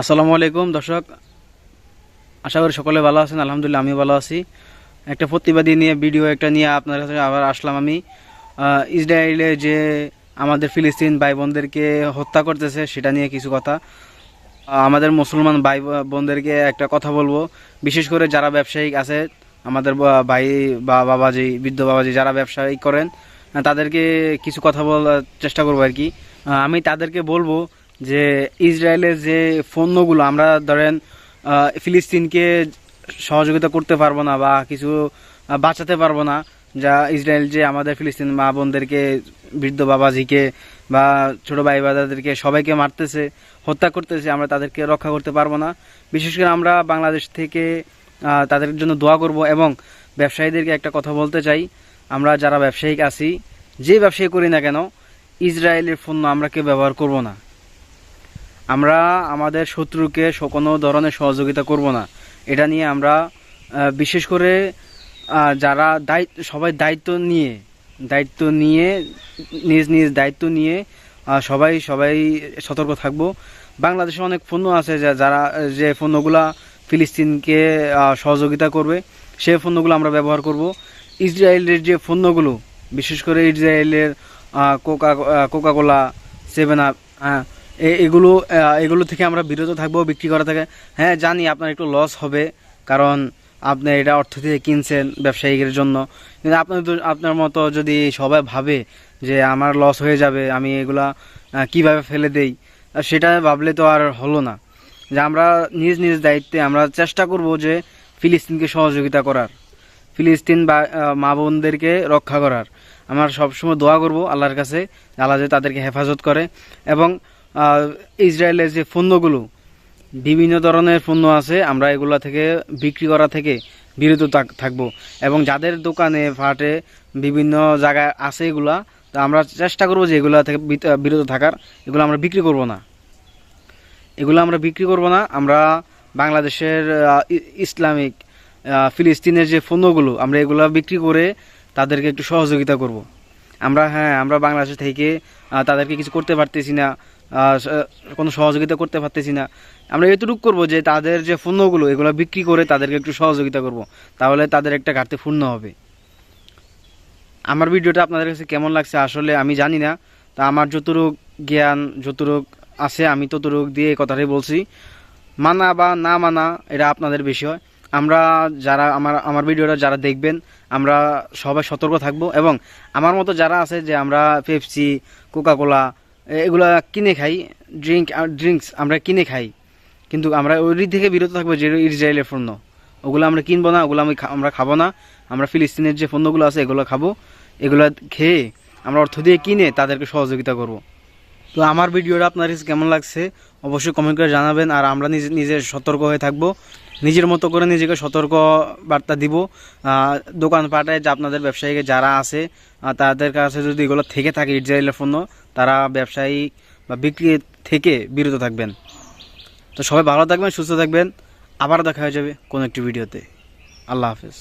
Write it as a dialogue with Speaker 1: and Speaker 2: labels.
Speaker 1: আসসালামু আলাইকুম, দর্শক। আশা করি সকলে ভালো আছেন, আলহামদুলিল্লাহ আমি ভালো আছি। একটা প্রতিবাদী নিয়ে, ভিডিও একটা নিয়ে আপনার কাছে আবার আসলাম আমি। ইসরায়েলে যে আমাদের ফিলিস্তিন ভাই বোনদেরকে হত্যা করতেছে, সেটা নিয়ে কিছু কথা। আমাদের মুসলমান ভাই বোনদেরকে একটা কথা বলব। বিশেষ করে যারা ব্যবসায়িক আছে, আমাদের ভাই বা বাবাজি বৃদ্ধ বাবাজি যারা ব্যবসায়িক করেন তাদেরকে কিছু কথা বলার চেষ্টা করব আর কি। আমি তাদেরকে বলব যে ইসরায়েলের যে পণ্যগুলো, আমরা ধরেন ফিলিস্তিনকে সহযোগিতা করতে পারব না বা কিছু বাঁচাতে পারব না, যা ইসরায়েল যে আমাদের ফিলিস্তিন মা বোনদেরকে, বৃদ্ধ বাবাজিকে বা ছোট ভাই বাদাদেরকে সবাইকে মারতেছে, হত্যা করতেছে, আমরা তাদেরকে রক্ষা করতে পারব না। বিশেষ করে আমরা বাংলাদেশ থেকে তাদের জন্য দোয়া করব এবং ব্যবসায়ীদেরকে একটা কথা বলতে চাই। আমরা যারা ব্যবসায়িক আছি, যে ব্যবসায়ী করি না কেন, ইসরায়েলের পণ্য আমরা কেউ ব্যবহার করব না। আমরা আমাদের শত্রুকে কোনো ধরনের সহযোগিতা করব না। এটা নিয়ে আমরা বিশেষ করে যারা দায়িত্ব, সবাই দায়িত্ব নিয়ে দায়িত্ব নিয়ে, নিজ নিজ দায়িত্ব নিয়ে সবাই সবাই সতর্ক থাকব। বাংলাদেশে অনেক পণ্য আছে যা- যারা, যে পণ্যগুলা ফিলিস্তিনকে সহযোগিতা করবে সেই পণ্যগুলো আমরা ব্যবহার করব। ইসরায়েলের যে পণ্যগুলো, বিশেষ করে ইসরায়েলের কোকা কোকাকোলা, সেভেন আপ এগুলো এগুলো থেকে আমরা বিরত থাকব, বিক্রি করা থেকে। হ্যাঁ জানি আপনার একটু লস হবে, কারণ আপনি এটা অর্থ দিয়ে কিনছেন ব্যবসায়ীদের জন্য। কিন্তু আপনার আপনার মতো যদি সবাই ভাবে যে আমার লস হয়ে যাবে, আমি এগুলা কীভাবে ফেলে দেই সেটা ভাবলে তো আর হলো না। যে আমরা নিজ নিজ দায়িত্বে আমরা চেষ্টা করব যে ফিলিস্তিনকে সহযোগিতা করার, ফিলিস্তিন বা মা বোনদেরকে রক্ষা করার। আমার সবসময় দোয়া করব আল্লাহর কাছে, আল্লাহ যে তাদেরকে হেফাজত করে। এবং ইসরায়েলের যে পণ্যগুলো, বিভিন্ন ধরনের পণ্য আছে, আমরা এগুলা থেকে বিক্রি করা থেকে বিরত থাক- থাকব। এবং যাদের দোকানে, ফাটে, বিভিন্ন জায়গায় আছে এগুলা, তো আমরা চেষ্টা করব যে এগুলা থেকে বিরত থাকার। এগুলো আমরা বিক্রি করব না। এগুলো আমরা বিক্রি করব না। আমরা বাংলাদেশের ইসলামিক ফিলিস্তিনের যে পণ্যগুলো, আমরা এগুলো বিক্রি করে তাদেরকে একটু সহযোগিতা করব। আমরা হ্যাঁ আমরা বাংলাদেশ থেকে তাদেরকে কিছু করতে পারতেছি না। কোনো সহযোগিতা করতে পারতেছি না। আমরা এতটুকু করব যে তাদের যে পণ্যগুলো, এগুলো বিক্রি করে তাদেরকে একটু সহযোগিতা করব। তাহলে তাদের একটা ঘাটতি পূর্ণ হবে। আমার ভিডিওটা আপনাদের কাছে কেমন লাগছে আসলে আমি জানি না। তা আমার যতটুক জ্ঞান, যতটুক আছে, আমি ততটুক দিয়ে এই কথাটাই বলছি। মানা বা না মানা, এটা আপনাদের বিষয়। আমরা যারা, আমার আমার ভিডিওটা যারা দেখবেন, আমরা সবাই সতর্ক থাকব এবং আমার মতো যারা আছে যে আমরা পেপসি, কোকাকোলা এগুলা কিনে খাই ড্রিঙ্ক ড্রিঙ্কস আমরা কিনে খাই। কিন্তু আমরা ওই থেকে বিরত থাকব যে ইসরায়েলের পণ্য। ওগুলো আমরা কিনবো না, ওগুলো আমি আমরা খাব না। আমরা ফিলিস্তিনের যে পণ্যগুলো আছে, এগুলো খাব। এগুলো খেয়ে আমরা অর্থ দিয়ে কিনে তাদেরকে সহযোগিতা করব। তো আমার ভিডিওটা আপনার কেমন লাগছে অবশ্যই কমেন্ট করে জানাবেন আর আমরা নিজে নিজে সতর্ক হয়ে থাকব। নিজের মতো করে নিজেকে সতর্ক বার্তা দিব। দোকানপাটে যে আপনাদের ব্যবসায়ীকে যারা আছে তাদের কাছে যদি এগুলো থেকে থাকে ইসরায়েলের পণ্য, তারা ব্যবসায়ী বা বিক্রি থেকে বিরত থাকবেন। তো সবাই ভালো থাকবেন, সুস্থ থাকবেন। আবার দেখা হয়ে যাবে কোনো একটি ভিডিওতে। আল্লাহ হাফেজ।